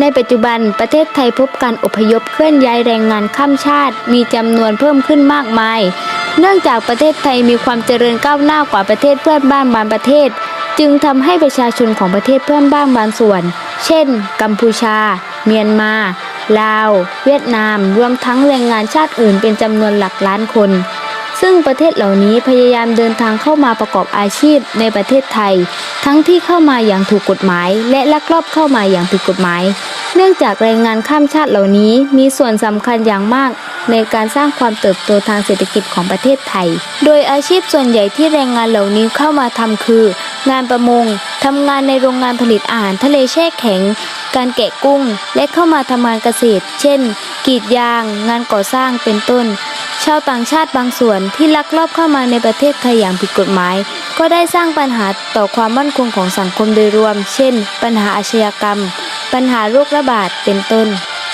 ในปัจจุบันประเทศไทยพบการอพยพเคลื่อนย้ายแรงงานข้ามชาติ มีจำนวนเพิ่มขึ้นมากมาย เนื่องจากประเทศไทยมีความเจริญก้าวหน้ากว่าประเทศเพื่อนบ้านบางประเทศ จึงทำให้ประชาชนของประเทศเพื่อนบ้านบางส่วน เช่น กัมพูชา เมียนมา ลาว เวียดนาม รวมทั้งแรงงานชาติอื่นเป็นจำนวนหลักล้านคน ซึ่งประเทศเหล่านี้พยายามเดินทางเข้ามาประกอบอาชีพในประเทศไทย ทั้งที่เข้ามาอย่างถูกกฎหมาย และลักลอบเข้ามาอย่างผิดกฎหมาย เนื่องจากแรงงานข้ามชาติเหล่านี้มีส่วนสำคัญอย่างมากในการสร้างความเติบโตทางเศรษฐกิจของประเทศไทย โดยอาชีพส่วนใหญ่ที่แรงงานเหล่านี้เข้ามาทำคือ งานประมงทำงานในโรงงานผลิตอาหารทะเลแช่แข็ง การแกะกุ้ง และเข้ามาทำงานเกษตร เช่นกรีดยาง งานก่อสร้างเป็นต้น ชาวต่างชาติบางส่วนที่ลักลอบเข้ามาในประเทศไทยอย่างผิดกฎหมาย ก็ได้สร้างปัญหาต่อความมั่นคงของสังคมโดยรวม เช่น ปัญหาอาชญากรรม ปัญหาโรคระบาดเป็นต้น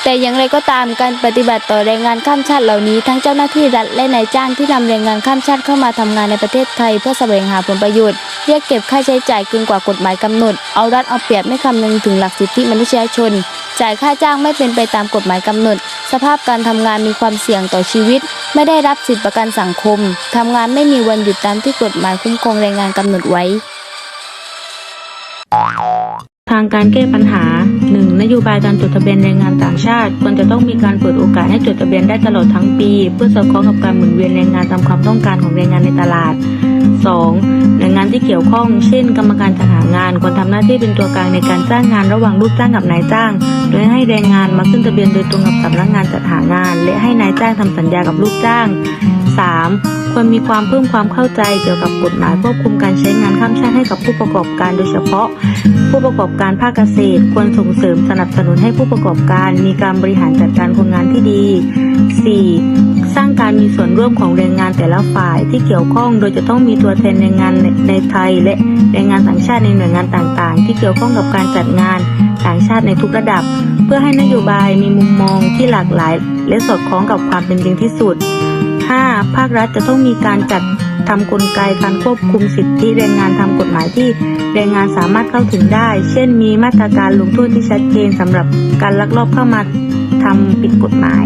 แต่อย่างไรก็ตามการปฏิบัติต่อแรงงานข้ามชาติเหล่านี้ ทั้งเจ้าหน้าที่รัฐและนายจ้างที่นำแรงงานข้ามชาติเข้ามาทำงานในประเทศไทย เพื่อแสวงหาผลประโยชน์เรียกเก็บค่าใช้จ่ายเกินกว่ากฎหมายกำหนด เอารัดเอาเปรียบไม่คำนึงถึงหลักสิทธิมนุษยชน จ่ายค่าจ้างไม่เป็นไปตามกฎหมายกำหนด สภาพการทำงานมีความเสี่ยงต่อชีวิต ไม่ได้รับสิทธิประกันสังคมทำงานไม่มีวันหยุดตามที่กฎหมายคุ้มครองแรงงานกำหนดไว้ทางการแก้ปัญหา นโยบายการจดทะเบียนแรงงานต่างชาติ ควรจะต้องมีการเปิดโอกาสให้จดทะเบียนได้ตลอดทั้งปี เพื่อสอดคล้องกับการหมุนเวียนแรงงานตามความต้องการของแรงงานในตลาด 2. หน่วยงานที่เกี่ยวข้อง เช่น กรรมการจัดหางานควรทำหน้าที่เป็นตัวกลางในการจ้างงานระหว่างลูกจ้างกับนายจ้าง โดยให้แรงงานมาขึ้นทะเบียนโดยตรงกับสำนักงานจัดหางาน และให้นายจ้างทำสัญญากับลูกจ้าง 3. ควรมีความเพิ่มความเข้าใจเกี่ยวกับกฎหมายควบคุมการใช้งานข้ามชาติให้กับผู้ประกอบการโดยเฉพาะ ผู้ประกอบการภาคเกษตร ควรส่งเสริมสนับสนุนให้ผู้ประกอบการมีการบริหารจัดการคนงานที่ดี 4. สร้างการมีส่วนร่วมของแรงงานแต่ละฝ่ายที่เกี่ยวข้อง โดยจะต้องมีตัวแทนแรงงานในในไทย และแรงงานต่างชาติในหน่วยงานต่างๆ ที่เกี่ยวข้องกับการจัดงานต่างชาติในทุกระดับ เพื่อให้นโยบายมีมุมมองที่หลากหลาย และสอดคล้องกับความเป็นจริงที่สุด 5. ภาครัฐจะต้องมีการจัดทำกลไกการควบคุมสิทธิแรงงานทำกฎหมายที่แรงงานสามารถเข้าถึงได้ เช่น มีมาตรการลงโทษที่ชัดเจนสำหรับการลักลอบเข้ามาทำผิดกฎหมาย